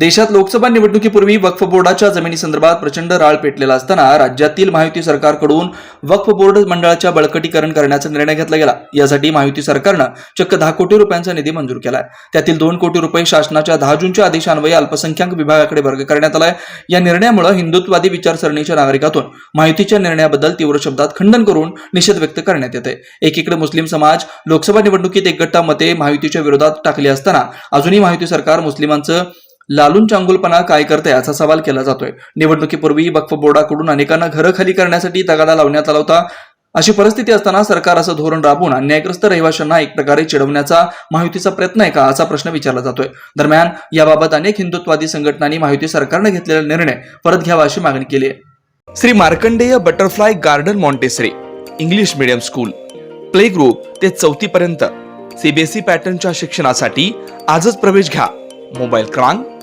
देशात लोकसभा निवडणुकीपूर्वी वक्फ बोर्डाच्या जमिनीसंदर्भात प्रचंड राळ पेटलेला असताना राज्यातील महायुती सरकारकडून वक्फ बोर्ड मंडळाच्या बळकटीकरण करण्याचा निर्णय घेतला गेला. यासाठी महायुती सरकारनं चक्क दहा कोटी रुपयांचा निधी मंजूर केलाय. त्यातील दोन कोटी रुपये शासनाच्या दहा जूनच्या आदेशान्वये अल्पसंख्याक विभागाकडे वर्ग करण्यात आलाय. या निर्णयामुळे हिंदुत्ववादी विचारसरणीच्या नागरिकातून माहितीच्या निर्णयाबद्दल तीव्र शब्दात खंडन करून निषेध व्यक्त करण्यात येते एकीकडे मुस्लिम समाज लोकसभा निवडणुकीत एकगट्टा मते महायुतीच्या विरोधात टाकली असताना अजूनही महायुती सरकार मुस्लिमांचं लालून चांगुलपणा काय करते असा सवाल केला जातोय. निवडणुकीपूर्वी वक्फ बोर्डाकडून अनेकांना घरं खाली करण्यासाठी तगादा लावण्यात आला होता. अशी परिस्थिती असताना सरकार असं धोरण राबवून अन्यायग्रस्त रहिवाशांना एक प्रकारे चिडवण्याचा माहितीचा प्रयत्न आहे का असा प्रश्न विचारला जातोय. दरम्यान याबाबत अनेक हिंदुत्वादी संघटनांनी माहिती सरकारने घेतलेला निर्णय परत घ्यावा अशी मागणी केली आहे. Shri Markandey butterfly garden Montessori English medium school play group ते चौथी पर्यंत सीबीएसई पॅटर्नच्या शिक्षणासाठी आजच प्रवेश घ्या. मोबाईल क्रमांक